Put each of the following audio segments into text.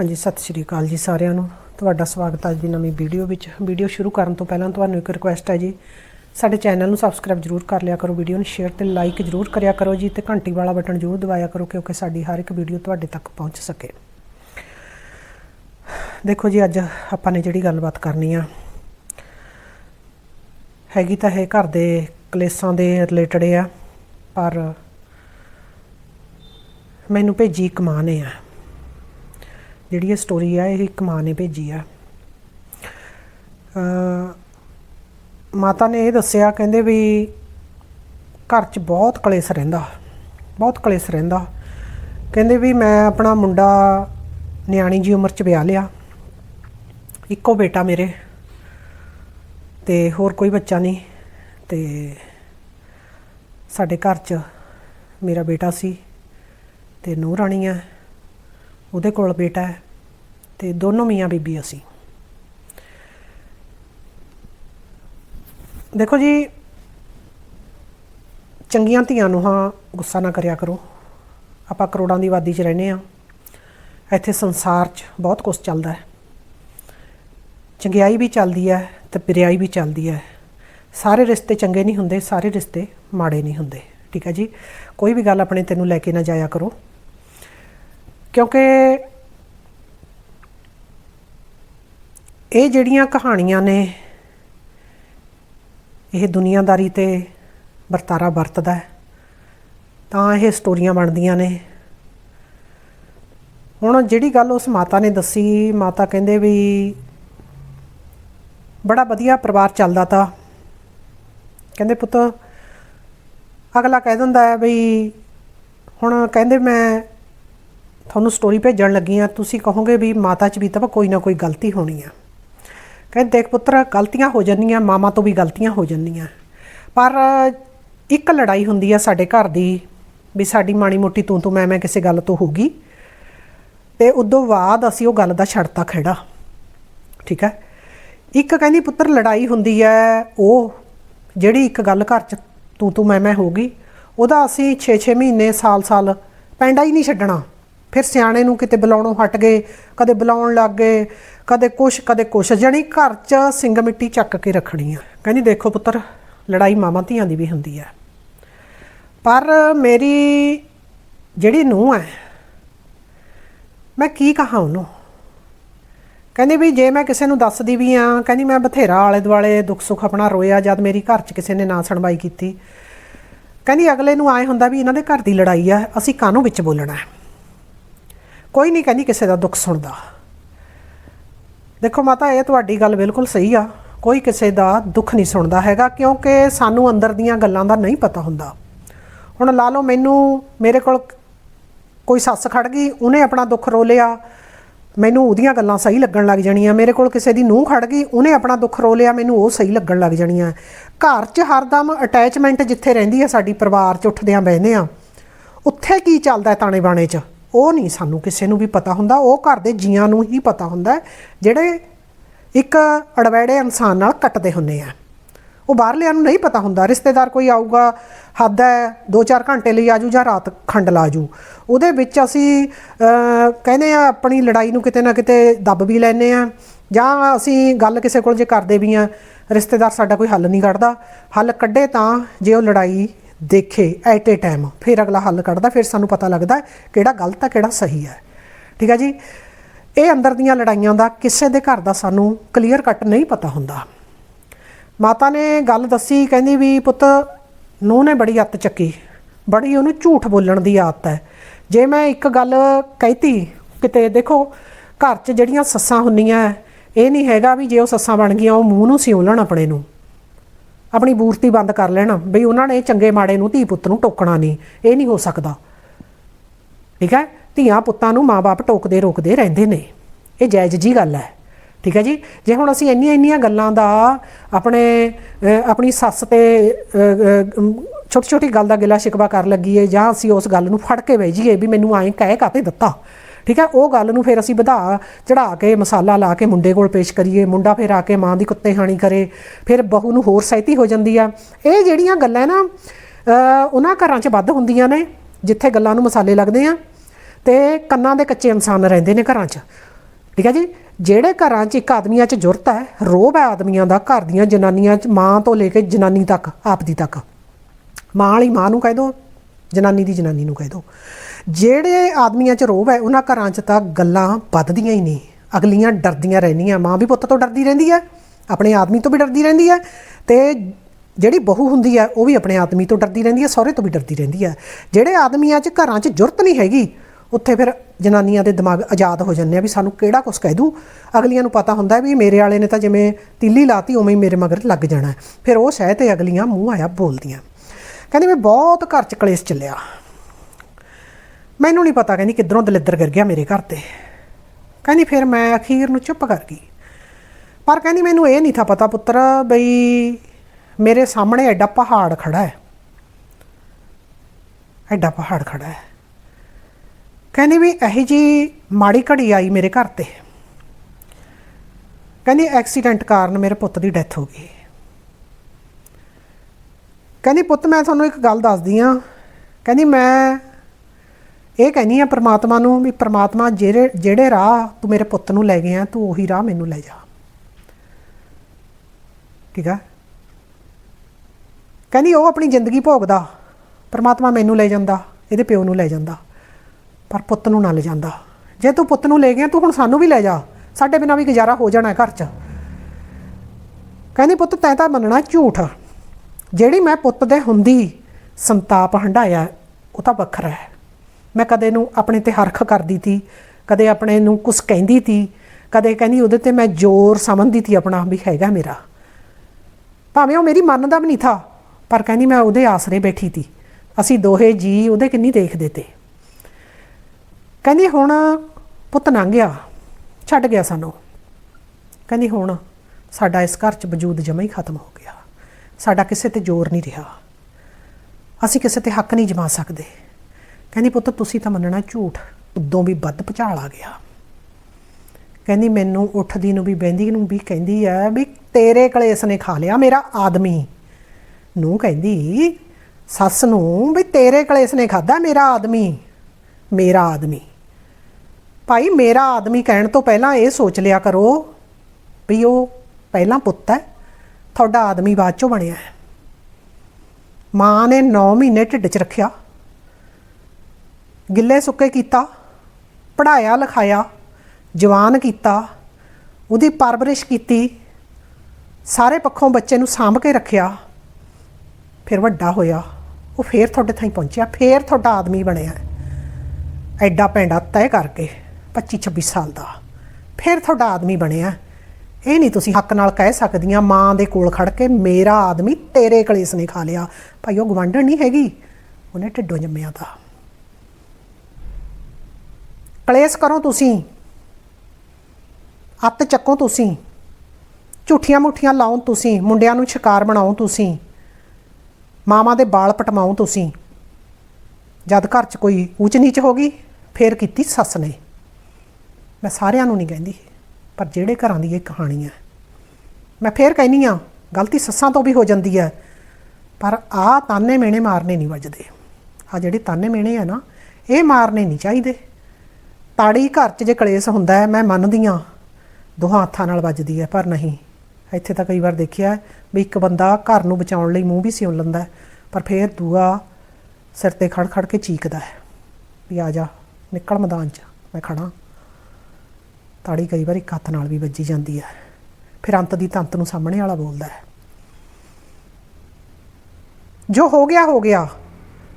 ਹਾਂਜੀ, ਸਤਿ ਸ਼੍ਰੀ ਅਕਾਲ ਜੀ ਸਾਰਿਆਂ ਨੂੰ। ਤੁਹਾਡਾ ਸਵਾਗਤ ਹੈ ਅੱਜ ਦੀ ਨਵੀਂ ਵੀਡੀਓ ਵਿੱਚ। ਵੀਡੀਓ ਸ਼ੁਰੂ ਕਰਨ ਤੋਂ ਪਹਿਲਾਂ ਤੁਹਾਨੂੰ ਇੱਕ ਰਿਕੁਐਸਟ ਹੈ ਜੀ, ਸਾਡੇ ਚੈਨਲ ਨੂੰ ਸਬਸਕ੍ਰਾਈਬ ਜਰੂਰ ਕਰ ਲਿਆ ਕਰੋ, ਵੀਡੀਓ ਨੂੰ ਸ਼ੇਅਰ ਤੇ ਲਾਈਕ ਜਰੂਰ ਕਰਿਆ ਕਰੋ ਜੀ ਤੇ ਘੰਟੀ ਵਾਲਾ ਬਟਨ ਜਰੂਰ ਦਬਾਇਆ ਕਰੋ ਕਿਉਂਕਿ ਸਾਡੀ ਹਰ ਇੱਕ ਵੀਡੀਓ ਤੁਹਾਡੇ ਤੱਕ ਪਹੁੰਚ ਸਕੇ। ਦੇਖੋ ਜੀ, ਅੱਜ ਆਪਾਂ ਨੇ ਜਿਹੜੀ ਗੱਲਬਾਤ ਕਰਨੀ ਆ, ਹੈਗੀ ਤਾਂ ਇਹ ਘਰ ਦੇ ਕਲੇਸ਼ਾਂ ਦੇ ਰਿਲੇਟਡ ਆ, ਪਰ ਮੈਨੂੰ ਭੇਜੀ ਇੱਕ ਮਾਂ ਨੇ ਆ। ਜਿਹੜੀ ਇਹ ਸਟੋਰੀ ਆ, ਇਹ ਇੱਕ ਮਾਂ ਨੇ ਭੇਜੀ ਆ। ਮਾਤਾ ਨੇ ਇਹ ਦੱਸਿਆ, ਕਹਿੰਦੇ ਵੀ ਘਰ 'ਚ ਬਹੁਤ ਕਲੇਸ਼ ਰਹਿੰਦਾ, ਬਹੁਤ ਕਲੇਸ਼ ਰਹਿੰਦਾ। ਕਹਿੰਦੇ ਵੀ ਮੈਂ ਆਪਣਾ ਮੁੰਡਾ ਨਿਆਣੀ ਜੀ ਉਮਰ 'ਚ ਵਿਆਹ ਲਿਆ, ਇੱਕੋ ਬੇਟਾ ਮੇਰੇ, ਤੇ ਹੋਰ ਕੋਈ ਬੱਚਾ ਨਹੀਂ, ਤੇ ਸਾਡੇ ਘਰ 'ਚ ਮੇਰਾ ਬੇਟਾ ਸੀ, ਤੇ ਨੂੰਹ ਰਾਣੀ ਹੈ ਉਹਦੇ ਕੋਲ ਬੇਟਾ ਹੈ ਤੇ ਦੋਨੋਂ ਮੀਆਂ ਬੀਬੀ ਅਸੀਂ। ਦੇਖੋ ਜੀ, ਚੰਗੀਆਂ ਧੀਆਂ ਨੂੰ ਹਾਂ ਗੁੱਸਾ ਨਾ ਕਰਿਆ ਕਰੋ। ਆਪਾਂ ਕਰੋੜਾਂ ਦੀ ਆਬਾਦੀ 'ਚ ਰਹਿੰਦੇ ਆ ਇੱਥੇ ਸੰਸਾਰ 'ਚ ਬਹੁਤ ਕੁਝ ਚੱਲਦਾ ਹੈ। ਚੰਗਿਆਈ ਵੀ ਚੱਲਦੀ ਹੈ ਤੇ ਬੁਰਿਆਈ ਵੀ ਚੱਲਦੀ ਹੈ। ਸਾਰੇ ਰਿਸ਼ਤੇ ਚੰਗੇ ਨਹੀਂ ਹੁੰਦੇ, ਸਾਰੇ ਰਿਸ਼ਤੇ ਮਾੜੇ ਨਹੀਂ ਹੁੰਦੇ। ਠੀਕ ਹੈ ਜੀ? ਕੋਈ ਵੀ ਗੱਲ ਆਪਣੇ ਤੈਨੂੰ ਲੈ ਕੇ ਨਾ ਜਾਇਆ ਕਰੋ। ਕਿਉਂਕਿ ਇਹ ਜਿਹੜੀਆਂ ਕਹਾਣੀਆਂ ਨੇ, ਇਹ ਦੁਨੀਆਦਾਰੀ ਤੇ ਵਰਤਾਰਾ ਵਰਤਦਾ ਹੈ। ਤਾਂ ਇਹ ਸਟੋਰੀਆਂ ਬਣਦੀਆਂ ਨੇ। ਹੁਣ ਜਿਹੜੀ ਗੱਲ ਉਸ ਮਾਤਾ ਨੇ ਦੱਸੀ, ਮਾਤਾ ਕਹਿੰਦੇ ਵੀ ਬੜਾ ਵਧੀਆ ਪਰਿਵਾਰ ਚੱਲਦਾ ਤਾ। ਕਹਿੰਦੇ ਪੁੱਤ, ਅਗਲਾ ਕਹਿ ਦਿੰਦਾ ਹੈ ਵੀ ਹੁਣ ਕਹਿੰਦੇ ਮੈਂ ਤੁਹਾਨੂੰ ਸਟੋਰੀ ਭੇਜਣ ਲੱਗੀ ਆ ਤੁਸੀਂ ਕਹੋਗੇ ਵੀ ਮਾਤਾ 'ਚ ਵੀ ਤਾਂ ਕੋਈ ਨਾ ਕੋਈ ਗਲਤੀ ਹੋਣੀ ਆ। ਕਹਿੰਦੇ ਦੇਖ ਪੁੱਤਰ, ਗਲਤੀਆਂ ਹੋ ਜਾਂਦੀਆਂ, ਮਾਮਾ ਤੋਂ ਵੀ ਗਲਤੀਆਂ ਹੋ ਜਾਂਦੀਆਂ। ਪਰ ਇੱਕ ਲੜਾਈ ਹੁੰਦੀ ਆ ਸਾਡੇ ਘਰ ਦੀ, ਵੀ ਸਾਡੀ ਮਾੜੀ ਮੋਟੀ ਤੂੰ ਤੂੰ ਮੈਂ ਮੈਂ ਕਿਸੇ ਗੱਲ ਤੋਂ ਹੋਗੀ ਤੇ ਉਦੋਂ ਬਾਅਦ ਅਸੀਂ ਉਹ ਗੱਲ ਦਾ ਛੱਡਤਾ ਖੜਾ। ਠੀਕ ਹੈ ਇੱਕ ਕਹਿੰਦੀ ਪੁੱਤਰ, ਲੜਾਈ ਹੁੰਦੀ ਹੈ ਉਹ ਜਿਹੜੀ ਇੱਕ ਗੱਲ ਘਰ 'ਚ ਤੂੰ ਤੂੰ ਮੈਂ ਮੈਂ ਹੋਗੀ ਉਹਦਾ ਅਸੀਂ 6-6 ਮਹੀਨੇ ਸਾਲ-ਸਾਲ ਪੈਂਡਾ ਹੀ ਨਹੀਂ ਛੱਡਣਾ। ਫਿਰ ਸਿਆਣੇ ਨੂੰ ਕਿਤੇ ਬੁਲਾਉਣੋਂ ਹਟ ਗਏ, ਕਦੇ ਬੁਲਾਉਣ ਲੱਗ ਗਏ, ਕਦੇ ਕੁਛ ਕਦੇ ਕੁਛ, ਜਣੀ ਘਰ 'ਚ ਸਿੰਗ ਮਿੱਟੀ ਚੱਕ ਕੇ ਰੱਖਣੀ ਆ ਕਹਿੰਦੀ, ਦੇਖੋ ਪੁੱਤਰ, ਲੜਾਈ ਮਾਵਾਂ ਧੀਆਂ ਦੀ ਵੀ ਹੁੰਦੀ ਆ ਪਰ ਮੇਰੀ ਜਿਹੜੀ ਨੂੰਹ ਹੈ, ਮੈਂ ਕੀ ਕਹਾਂ ਉਹਨੂੰ? ਕਹਿੰਦੀ ਵੀ ਜੇ ਮੈਂ ਕਿਸੇ ਨੂੰ ਦੱਸਦੀ ਵੀ ਆ ਕਹਿੰਦੀ ਮੈਂ ਬਥੇਰਾ ਆਲੇ ਦੁਆਲੇ ਦੁੱਖ ਸੁੱਖ ਆਪਣਾ ਰੋਇਆ ਜਦ ਮੇਰੀ ਘਰ 'ਚ ਕਿਸੇ ਨੇ ਨਾ ਸੁਣਵਾਈ ਕੀਤੀ। ਕਹਿੰਦੀ, ਅਗਲੇ ਨੂੰ ਆਏ ਹੁੰਦਾ ਵੀ ਇਹਨਾਂ ਦੇ ਘਰ ਦੀ ਲੜਾਈ ਆ, ਅਸੀਂ ਕਾਹਨੂੰ ਵਿੱਚ ਬੋਲਣਾ ਹੈ? ਕੋਈ ਨਹੀਂ ਕਹਿੰਦੀ ਕਿਸੇ ਦਾ ਦੁੱਖ ਸੁਣਦਾ। ਦੇਖੋ ਮਾਤਾ, ਇਹ ਤੁਹਾਡੀ ਗੱਲ ਬਿਲਕੁਲ ਸਹੀ ਆ। ਕੋਈ ਕਿਸੇ ਦਾ ਦੁੱਖ ਨਹੀਂ ਸੁਣਦਾ ਹੈਗਾ, ਕਿਉਂਕਿ ਸਾਨੂੰ ਅੰਦਰ ਦੀਆਂ ਗੱਲਾਂ ਦਾ ਨਹੀਂ ਪਤਾ ਹੁੰਦਾ। ਹੁਣ ਲਾ ਲਓ ਮੈਨੂੰ, ਮੇਰੇ ਕੋਲ ਕੋਈ ਸੱਸ ਖੜ ਗਈ, ਉਹਨੇ ਆਪਣਾ ਦੁੱਖ ਰੋ ਲਿਆ। ਮੈਨੂੰ ਉਹਦੀਆਂ ਗੱਲਾਂ ਸਹੀ ਲੱਗਣ ਲੱਗ ਜਾਣੀਆਂ। ਮੇਰੇ ਕੋਲ ਕਿਸੇ ਦੀ ਨੂੰਹ ਖੜ ਗਈ, ਉਹਨੇ ਆਪਣਾ ਦੁੱਖ ਰੋ ਲਿਆ, ਮੈਨੂੰ ਉਹ ਸਹੀ ਲੱਗਣ ਲੱਗ ਜਾਣੀਆਂ। ਘਰ 'ਚ ਹਰਦਮ ਅਟੈਚਮੈਂਟ ਜਿੱਥੇ ਰਹਿੰਦੀ ਹੈ ਸਾਡੀ ਪਰਿਵਾਰ 'ਚ ਉੱਠਦਿਆਂ ਬਹਿੰਦੇ ਆ। ਉੱਥੇ ਕੀ ਚੱਲਦਾ ਤਾਣੇ ਬਾਣੇ 'ਚ? ਉਹ ਨਹੀਂ ਸਾਨੂੰ ਕਿਸੇ ਨੂੰ ਵੀ ਪਤਾ ਹੁੰਦਾ, ਉਹ ਘਰ ਦੇ ਜੀਆਂ ਨੂੰ ਹੀ ਪਤਾ ਹੁੰਦਾ ਜਿਹੜੇ ਇੱਕ ਅੜਵੈੜੇ ਇਨਸਾਨ ਨਾਲ ਕੱਟਦੇ ਹੁੰਦੇ ਆ। ਉਹ ਬਾਹਰਲਿਆਂ ਨੂੰ ਨਹੀਂ ਪਤਾ ਹੁੰਦਾ, ਰਿਸ਼ਤੇਦਾਰ ਕੋਈ ਆਊਗਾ, ਹੱਦ ਹੈ 2-4 ਘੰਟੇ ਲਈ ਆਜੂ ਜਾਂ ਰਾਤ ਖੰਡ ਲਾਜੂ। ਉਹਦੇ ਵਿੱਚ ਅਸੀਂ ਕਹਿੰਦੇ ਆ ਆਪਣੀ ਲੜਾਈ ਨੂੰ ਕਿਤੇ ਨਾ ਕਿਤੇ ਦੱਬ ਵੀ ਲੈਨੇ ਆ, ਜਾਂ ਅਸੀਂ ਗੱਲ ਕਿਸੇ ਕੋਲ ਜੇ ਕਰਦੇ ਵੀ ਆ, ਰਿਸ਼ਤੇਦਾਰ ਸਾਡਾ ਕੋਈ ਹੱਲ ਨਹੀਂ ਕੱਢਦਾ। ਹੱਲ ਕੱਢੇ ਤਾਂ ਜੇ ਉਹ ਲੜਾਈ ਦੇਖੇ ਐਟ ਏ ਟਾਈਮ ਫਿਰ ਅਗਲਾ ਹੱਲ ਕੱਢਦਾ, ਫਿਰ ਸਾਨੂੰ ਪਤਾ ਲੱਗਦਾ ਕਿਹੜਾ ਗਲਤ ਹੈ ਕਿਹੜਾ ਸਹੀ ਹੈ ਠੀਕ ਹੈ ਜੀ? ਇਹ ਅੰਦਰ ਦੀਆਂ ਲੜਾਈਆਂ ਦਾ ਕਿਸੇ ਦੇ ਘਰ ਦਾ ਸਾਨੂੰ ਕਲੀਅਰ ਕੱਟ ਨਹੀਂ ਪਤਾ ਹੁੰਦਾ। ਮਾਤਾ ਨੇ ਗੱਲ ਦੱਸੀ, ਕਹਿੰਦੀ ਵੀ ਪੁੱਤ ਨੂੰਹ ਨੇ ਬੜੀ ਅੱਤ ਚੱਕੀ, ਬੜੀ ਉਹਨੂੰ ਝੂਠ ਬੋਲਣ ਦੀ ਆਦਤ ਹੈ। ਜੇ ਮੈਂ ਇੱਕ ਗੱਲ ਕਹਿਤੀ, ਕਿਤੇ ਦੇਖੋ, ਘਰ 'ਚ ਜਿਹੜੀਆਂ ਸੱਸਾਂ ਹੁੰਦੀਆਂ, ਇਹ ਨਹੀਂ ਹੈਗਾ ਵੀ ਜੇ ਉਹ ਸੱਸਾਂ ਬਣ ਗਈਆਂ, ਉਹ ਮੂੰਹ ਨੂੰ ਸਿਉਲਣ ਆਪਣੇ ਨੂੰ। ਆਪਣੀ ਬੂਰਤੀ ਬੰਦ ਕਰ ਲੈਣਾ ਬਈ ਉਹਨਾਂ ਨੇ ਚੰਗੇ ਮਾੜੇ ਨੂੰ ਧੀ ਪੁੱਤ ਨੂੰ ਟੋਕਣਾ ਨਹੀਂ, ਇਹ ਨਹੀਂ ਹੋ ਸਕਦਾ। ਠੀਕ ਹੈ? ਧੀਆਂ ਪੁੱਤਾਂ ਨੂੰ ਮਾਪੇ ਟੋਕਦੇ ਰੋਕਦੇ ਰਹਿੰਦੇ ਨੇ। ਇਹ ਜਾਇਜ਼ ਜੀ ਗੱਲ ਹੈ। ਠੀਕ ਹੈ ਜੀ? ਜੇ ਹੁਣ ਅਸੀਂ ਇੰਨੀਆਂ ਇੰਨੀਆਂ ਗੱਲਾਂ ਦਾ ਆਪਣੇ ਆਪਣੀ ਸੱਸ ਤੇ ਛੋਟੀ ਛੋਟੀ ਗੱਲ ਦਾ ਗਿਲਾ ਸ਼ਿਕਵਾ ਕਰ ਲੱਗੀਏ ਜਾਂ ਅਸੀਂ ਉਸ ਗੱਲ ਨੂੰ ਫੜ ਕੇ ਬਹਿ ਜਾਈਏ ਵੀ ਮੈਨੂੰ ਐਂ ਕਹਿ ਕਾਤੇ ਦਿੱਤਾ? ਠੀਕ ਹੈ, ਉਹ ਗੱਲ ਨੂੰ ਫਿਰ ਅਸੀਂ ਵਧਾ ਚੜਾ ਕੇ ਮਸਾਲਾ ਲਾ ਕੇ ਮੁੰਡੇ ਕੋਲ ਪੇਸ਼ ਕਰੀਏ, ਮੁੰਡਾ ਫਿਰ ਆ ਕੇ ਮਾਂ ਦੀ ਕੁੱਤੇ ਹਾਣੀ ਕਰੇ, ਫਿਰ ਬਹੂ ਨੂੰ ਹੋਰ ਸਹਿਤੀ ਹੋ ਜਾਂਦੀ ਆ। ਇਹ ਜਿਹੜੀਆਂ ਗੱਲਾਂ ਨਾ ਉਹਨਾਂ ਘਰਾਂ 'ਚ ਵੱਧ ਹੁੰਦੀਆਂ ਨੇ, ਜਿੱਥੇ ਗੱਲਾਂ ਨੂੰ ਮਸਾਲੇ ਲੱਗਦੇ ਆ, ਤੇ ਕੰਨਾਂ ਦੇ ਕੱਚੇ ਇਨਸਾਨ ਰਹਿੰਦੇ ਨੇ ਘਰਾਂ 'ਚ। ਠੀਕ ਹੈ ਜੀ? ਜਿਹੜੇ ਘਰਾਂ 'ਚ ਇੱਕ ਆਦਮੀਆਂ 'ਚ ਜੁਰਤ ਹੈ ਰੋਬ ਹੈ ਆਦਮੀਆਂ ਦਾ, ਘਰ ਦੀਆਂ ਜਨਾਨੀਆਂ 'ਚ, ਮਾਂ ਤੋਂ ਲੈ ਕੇ ਜਨਾਨੀ ਤੱਕ ਆਪਦੀ ਤੱਕ। ਮਾਂ ਵਾਲੀ ਮਾਂ ਨੂੰ ਕਹਿ ਦੋ ਜਨਾਨੀ ਦੀ ਜਨਾਨੀ ਨੂੰ ਕਹਿ ਦੋ। ਜਿਹੜੇ ਆਦਮੀਆਂ 'ਚ ਰੋਬ ਹੈ, ਉਹਨਾਂ ਘਰਾਂ 'ਚ ਤਾਂ ਗੱਲਾਂ ਵੱਧਦੀਆਂ ਹੀ ਨਹੀਂ ਅਗਲੀਆਂ ਡਰਦੀਆਂ ਰਹਿੰਦੀਆਂ, ਮਾਂ ਵੀ ਪੁੱਤ ਤੋਂ ਡਰਦੀ ਰਹਿੰਦੀ ਹੈ, ਆਪਣੇ ਆਦਮੀ ਤੋਂ ਵੀ ਡਰਦੀ ਰਹਿੰਦੀ ਹੈ ਤੇ ਜਿਹੜੀ ਬਹੂ ਹੁੰਦੀ ਹੈ, ਉਹ ਵੀ ਆਪਣੇ ਆਦਮੀ ਤੋਂ ਡਰਦੀ ਰਹਿੰਦੀ ਹੈ, ਸਹੁਰੇ ਤੋਂ ਵੀ ਡਰਦੀ ਰਹਿੰਦੀ ਹੈ। ਜਿਹੜੇ ਆਦਮੀਆਂ 'ਚ ਘਰਾਂ 'ਚ ਜੁਰਤ ਨਹੀਂ ਹੈਗੀ, ਉੱਥੇ ਫਿਰ ਜਨਾਨੀਆਂ ਦੇ ਦਿਮਾਗ ਆਜ਼ਾਦ ਹੋ ਜਾਂਦੇ ਆ ਵੀ ਸਾਨੂੰ ਕਿਹੜਾ ਕੁਛ ਕਹਿ ਦੂ। ਅਗਲੀਆਂ ਨੂੰ ਪਤਾ ਹੁੰਦਾ ਵੀ ਮੇਰੇ ਵਾਲੇ ਨੇ ਤਾਂ ਜਿਵੇਂ ਤੀਲੀ ਲਾਤੀ, ਉਵੇਂ ਹੀ ਮੇਰੇ ਮਗਰ ਲੱਗ ਜਾਣਾ। ਫਿਰ ਉਹ ਸਹਿ ਤੇ ਅਗਲੀਆਂ ਮੂੰਹ ਆਇਆ ਬੋਲਦੀਆਂ। ਕਹਿੰਦੀ ਮੈਂ ਬਹੁਤ ਘਰ 'ਚ ਕਲੇਸ਼ ਚੱਲਿਆ। ਮੈਨੂੰ ਨਹੀਂ ਪਤਾ ਕਹਿੰਦੀ ਕਿੱਧਰੋਂ ਦਲਿੱਦਰ ਗਿਰ ਗਿਆ ਮੇਰੇ ਘਰ ਤੇ। ਕਹਿੰਦੀ ਫਿਰ ਮੈਂ ਅਖੀਰ ਨੂੰ ਚੁੱਪ ਕਰ ਗਈ। ਪਰ ਕਹਿੰਦੀ ਮੈਨੂੰ ਇਹ ਨਹੀਂ ਥਾ ਪਤਾ ਪੁੱਤਰ ਬਈ ਮੇਰੇ ਸਾਹਮਣੇ ਐਡਾ ਪਹਾੜ ਖੜਾ ਹੈ। ਐਡਾ ਪਹਾੜ ਖੜਾ ਹੈ। ਕਹਿੰਦੀ ਵੀ ਇਹੀ ਜੀ ਮਾੜੀ ਘੜੀ ਆਈ ਮੇਰੇ ਘਰ ਤੇ। ਕਹਿੰਦੀ ਐਕਸੀਡੈਂਟ ਕਾਰਨ ਮੇਰੇ ਪੁੱਤ ਦੀ ਡੈਥ ਹੋ ਗਈ। ਕਹਿੰਦੀ, ਪੁੱਤ, ਮੈਂ ਤੁਹਾਨੂੰ ਇੱਕ ਗੱਲ ਦੱਸਦੀ ਆ ਕਹਿੰਦੀ, ਮੈਂ ਇਹ ਕਹਿੰਦੀ ਆ ਪ੍ਰਮਾਤਮਾ ਨੂੰ ਵੀ ਪ੍ਰਮਾਤਮਾ ਜਿਹੜੇ ਜਿਹੜੇ ਰਾਹ ਤੂੰ ਮੇਰੇ ਪੁੱਤ ਨੂੰ ਲੈ ਗਿਆ ਤੂੰ ਉਹੀ ਰਾਹ ਮੈਨੂੰ ਲੈ ਜਾ। ਠੀਕ ਆ? ਕਹਿੰਦੀ, ਉਹ ਆਪਣੀ ਜ਼ਿੰਦਗੀ ਭੋਗਦਾ। ਪਰਮਾਤਮਾ ਮੈਨੂੰ ਲੈ ਜਾਂਦਾ, ਇਹਦੇ ਪਿਓ ਨੂੰ ਲੈ ਜਾਂਦਾ, ਪਰ ਪੁੱਤ ਨੂੰ ਨਾ ਲੈ ਜਾਂਦਾ। ਜੇ ਤੂੰ ਪੁੱਤ ਨੂੰ ਲੈ ਗਿਆ ਤੂੰ ਹੁਣ ਸਾਨੂੰ ਵੀ ਲੈ ਜਾ। ਸਾਡੇ ਬਿਨਾਂ ਵੀ ਗੁਜ਼ਾਰਾ ਹੋ ਜਾਣਾ ਘਰ 'ਚ। ਕਹਿੰਦੀ, ਪੁੱਤ, ਤੈਂ ਤਾਂ ਮੰਨਣਾ ਝੂਠ। ਜਿਹੜੀ ਮੈਂ ਪੁੱਤ ਦੇ ਹੁੰਦੀ ਸੰਤਾਪ ਹੰਡਾਇਆ ਉਹ ਤਾਂ ਵੱਖਰਾ ਹੈ। ਮੈਂ ਕਦੇ ਨੂੰ ਆਪਣੇ ਤੇ ਹਰਖ ਕਰਦੀ ਤੀ, ਕਦੇ ਆਪਣੇ ਨੂੰ ਕੁਛ ਕਹਿੰਦੀ ਤੀ, ਕਦੇ ਕਹਿੰਦੀ ਉਹਦੇ ਤੇ ਮੈਂ ਜ਼ੋਰ ਸਮਝਦੀ ਤੀ, ਆਪਣਾ ਵੀ ਹੈਗਾ ਮੇਰਾ। ਭਾਵੇਂ ਉਹ ਮੇਰੀ ਮੰਨਦਾ ਵੀ ਨਹੀਂ ਥਾ, ਪਰ ਕਹਿੰਦੀ ਮੈਂ ਉਹਦੇ ਆਸਰੇ ਬੈਠੀ ਤੀ। ਅਸੀਂ ਦੋਹੇ ਜੀ ਉਹਦੇ ਕਿੰਨੀ ਦੇਖਦੇ ਤੇ। ਕਹਿੰਦੀ ਹੁਣ ਪੁੱਤ ਲੰਘ ਗਿਆ, ਛੱਡ ਗਿਆ ਸਾਨੂੰ। ਕਹਿੰਦੀ ਹੁਣ ਸਾਡਾ ਇਸ ਘਰ 'ਚ ਵਜੂਦ ਜਮਾ ਹੀ ਖਤਮ ਹੋ ਗਿਆ। ਸਾਡਾ ਕਿਸੇ ਤੇ ਜ਼ੋਰ ਨਹੀਂ ਰਿਹਾ। ਅਸੀਂ ਕਿਸੇ ਤੇ ਹੱਕ ਨਹੀਂ ਜਮਾ ਸਕਦੇ। ਕਹਿੰਦੀ, ਪੁੱਤ, ਤੁਸੀਂ ਤਾਂ ਮੰਨਣਾ ਝੂਠ, ਉਦੋਂ ਵੀ ਵੱਧ ਭੁਚਾਲ ਆ ਗਿਆ। ਕਹਿੰਦੀ, ਮੈਨੂੰ ਉੱਠਦੀ ਨੂੰ ਵੀ, ਬਹਿੰਦੀ ਨੂੰ ਵੀ ਕਹਿੰਦੀ ਐ ਵੀ, ਤੇਰੇ ਕਲੇਸ਼ ਨੇ ਖਾ ਲਿਆ ਮੇਰਾ ਆਦਮੀ। ਨੂੰ ਕਹਿੰਦੀ, ਸੱਸ ਨੂੰ ਵੀ ਤੇਰੇ ਕਲੇਸ਼ ਨੇ ਖਾਦਾ ਮੇਰਾ ਆਦਮੀ ਮੇਰਾ ਆਦਮੀ। ਭਾਈ, ਮੇਰਾ ਆਦਮੀ ਕਹਿਣ ਤੋਂ ਪਹਿਲਾਂ ਇਹ ਸੋਚ ਲਿਆ ਕਰੋ ਵੀ ਉਹ ਪਹਿਲਾਂ ਪੁੱਤ ਹੈ ਤੁਹਾਡਾ ਆਦਮੀ ਬਾਅਦ ਚੋਂ ਬਣਿਆ ਹੈ। ਮਾਂ ਨੇ 9 ਮਹੀਨੇ ਢਿੱਡ 'ਚ ਰੱਖਿਆ। ਗਿੱਲੇ ਸੁੱਕੇ ਕੀਤਾ ਪੜਾਇਆ ਲਿਖਾਇਆ, ਜਵਾਨ ਕੀਤਾ, ਉਹਦੀ ਪਰਵਰਿਸ਼ ਕੀਤੀ, ਸਾਰੇ ਪੱਖੋਂ ਬੱਚੇ ਨੂੰ ਸਾਂਭ ਕੇ ਰੱਖਿਆ। ਫਿਰ ਵੱਡਾ ਹੋਇਆ, ਉਹ ਫੇਰ ਤੁਹਾਡੇ ਥਾਈ ਪਹੁੰਚਿਆ, ਫੇਰ ਤੁਹਾਡਾ ਆਦਮੀ ਬਣਿਆ ਐਡਾ ਪੈਂਡਾ ਤੈਅ ਕਰਕੇ 25 26 ਸਾਲ ਦਾ, ਫਿਰ ਤੁਹਾਡਾ ਆਦਮੀ ਬਣਿਆ ਇਹ ਨਹੀਂ ਤੁਸੀਂ ਹੱਕ ਨਾਲ ਕਹਿ ਸਕਦੀਆਂ, ਮਾਂ ਦੇ ਕੋਲ ਖੜ ਕੇ ਮੇਰਾ ਆਦਮੀ ਤੇਰੇ ਕਲੇਸ਼ ਨੇ ਖਾ ਲਿਆ। ਭਾਈ, ਉਹ ਗਵਾਂਢਣ ਨਹੀਂ ਹੈਗੀ? ਉਹਨੇ ਢਿੱਡੋਂ ਜੰਮਿਆ ਤਾਂ। ਕਲੇਸ਼ ਕਰੋ ਤੁਸੀਂ। ਅੱਤ ਚੱਕੋ ਤੁਸੀਂ। ਝੂਠੀਆਂ ਮੁੱਠੀਆਂ ਲਾਓ ਤੁਸੀਂ। ਮੁੰਡਿਆਂ ਨੂੰ ਸ਼ਿਕਾਰ ਬਣਾਓ ਤੁਸੀਂ। ਮਾਵਾਂ ਦੇ ਬਾਲ ਪਟਮਾਓ ਤੁਸੀਂ। ਜਦ ਘਰ 'ਚ ਕੋਈ ਊਚ ਨੀਚ ਹੋ ਗਈ, ਫੇਰ ਕੀਤੀ ਸੱਸ ਨੇ। ਮੈਂ ਸਾਰਿਆਂ ਨੂੰ ਨਹੀਂ ਕਹਿੰਦੀ। ਪਰ ਜਿਹੜੇ ਘਰਾਂ ਦੀ ਇਹ ਕਹਾਣੀ ਹੈ, ਮੈਂ ਫੇਰ ਕਹਿਨੀ ਆ ਗਲਤੀ ਸੱਸਾਂ ਤੋਂ ਵੀ ਹੋ ਜਾਂਦੀ ਹੈ, ਪਰ ਆ ਤਾਨੇ ਮੇਣੇ ਮਾਰਨੇ ਨਹੀਂ ਵੱਜਦੇ। ਆ ਜਿਹੜੇ ਤਾਨੇ ਮੇਣੇ ਆ ਨਾ, ਇਹ ਮਾਰਨੇ ਨਹੀਂ ਚਾਹੀਦੇ। ਤਾੜੀ ਘਰ 'ਚ ਜੇ ਕਲੇਸ਼ ਹੁੰਦਾ ਹੈ, ਮੈਂ ਮੰਨਦੀ ਆ ਦੋਹਾਂ ਹੱਥਾਂ ਨਾਲ ਵੱਜਦੀ ਹੈ, ਪਰ ਨਹੀਂ। ਇੱਥੇ ਤਾਂ ਕਈ ਵਾਰ ਦੇਖਿਆ ਵੀ ਇੱਕ ਬੰਦਾ ਘਰ ਨੂੰ ਬਚਾਉਣ ਲਈ ਮੂੰਹ ਵੀ ਸਿਉਂ ਲੈਂਦਾ ਪਰ ਫੇਰ ਦੂਆ ਸਿਰ ਤੇ ਖੜ ਖੜ ਕੇ ਚੀਕਦਾ ਹੈ, ਵੀ ਆ ਜਾ, ਨਿਕਲ ਮੈਦਾਨ 'ਚ, ਮੈਂ ਖੜਾ ਤਾੜੀ ਕਈ ਵਾਰ ਇੱਕ ਹੱਥ ਨਾਲ ਵੀ ਵੱਜੀ ਜਾਂਦੀ ਹੈ। ਫਿਰ ਅੰਤ ਦੀ ਤੰਤ ਨੂੰ ਸਾਹਮਣੇ ਵਾਲਾ ਬੋਲਦਾ ਹੈ। ਜੋ ਹੋ ਗਿਆ ਹੋ ਗਿਆ।